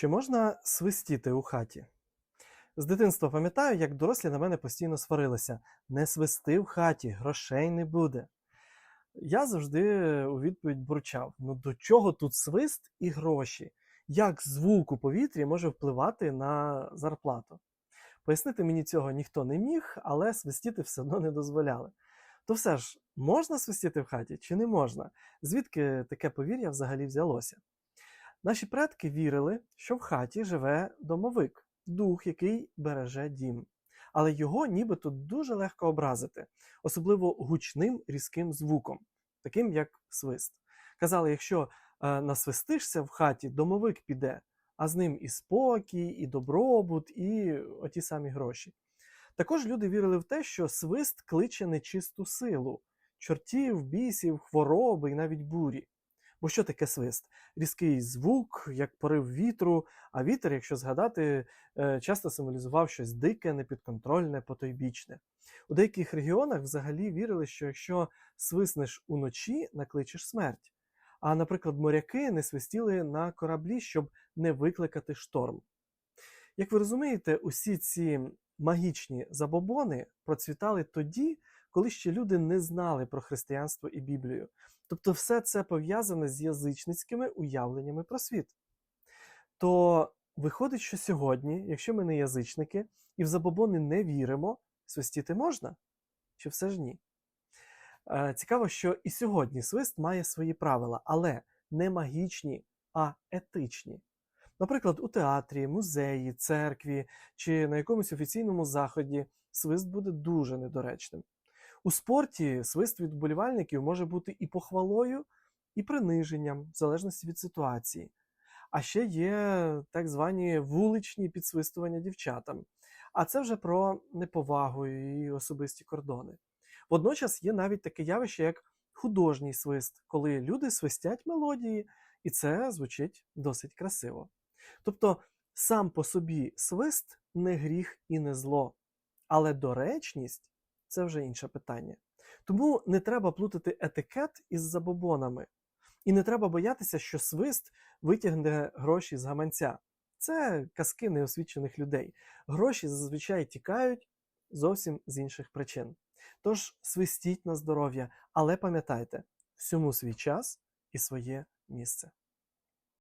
Чи можна свистіти у хаті? З дитинства пам'ятаю, як дорослі на мене постійно сварилися: не свисти в хаті, грошей не буде. Я завжди у відповідь бурчав: ну до чого тут свист і гроші? Як звук у повітрі може впливати на зарплату? Пояснити мені цього ніхто не міг, але свистіти все одно не дозволяли. То все ж, можна свистіти в хаті чи не можна? Звідки таке повір'я взагалі взялося? Наші предки вірили, що в хаті живе домовик, дух, який береже дім. Але його нібито дуже легко образити, особливо гучним різким звуком, таким як свист. Казали, якщо е, насвистишся в хаті, домовик піде, а з ним і спокій, і добробут, і оті самі гроші. Також люди вірили в те, що свист кличе нечисту силу, чортів, бісів, хвороби і навіть бурі. Бо що таке свист? Різкий звук, як порив вітру, а вітер, якщо згадати, е, часто символізував щось дике, непідконтрольне, потойбічне. У деяких регіонах взагалі вірили, що якщо свиснеш уночі, накличеш смерть. А, наприклад, моряки не свистіли на кораблі, щоб не викликати шторм. Як ви розумієте, усі ці магічні забобони процвітали тоді, коли ще люди не знали про християнство і Біблію. Тобто, все це пов'язане з язичницькими уявленнями про світ. То виходить, що сьогодні, якщо ми не язичники і в забобони не віримо, свистіти можна? Чи все ж ні? Е, Цікаво, що і сьогодні свист має свої правила, але не магічні, а етичні. Наприклад, у театрі, музеї, церкві чи на якомусь офіційному заході свист буде дуже недоречним. У спорті свист від вболівальників може бути і похвалою, і приниженням, в залежності від ситуації. А ще є так звані вуличні підсвистування дівчатам. А це вже про неповагу і особисті кордони. Водночас є навіть таке явище, як художній свист, коли люди свистять мелодії, і це звучить досить красиво. Тобто сам по собі свист не гріх і не зло, але доречність це вже інше питання. Тому не треба плутати етикет із забобонами. І не треба боятися, що свист витягне гроші з гаманця. Це казки неосвічених людей. Гроші зазвичай тікають зовсім з інших причин. Тож свистіть на здоров'я, але пам'ятайте, всьому свій час і своє місце.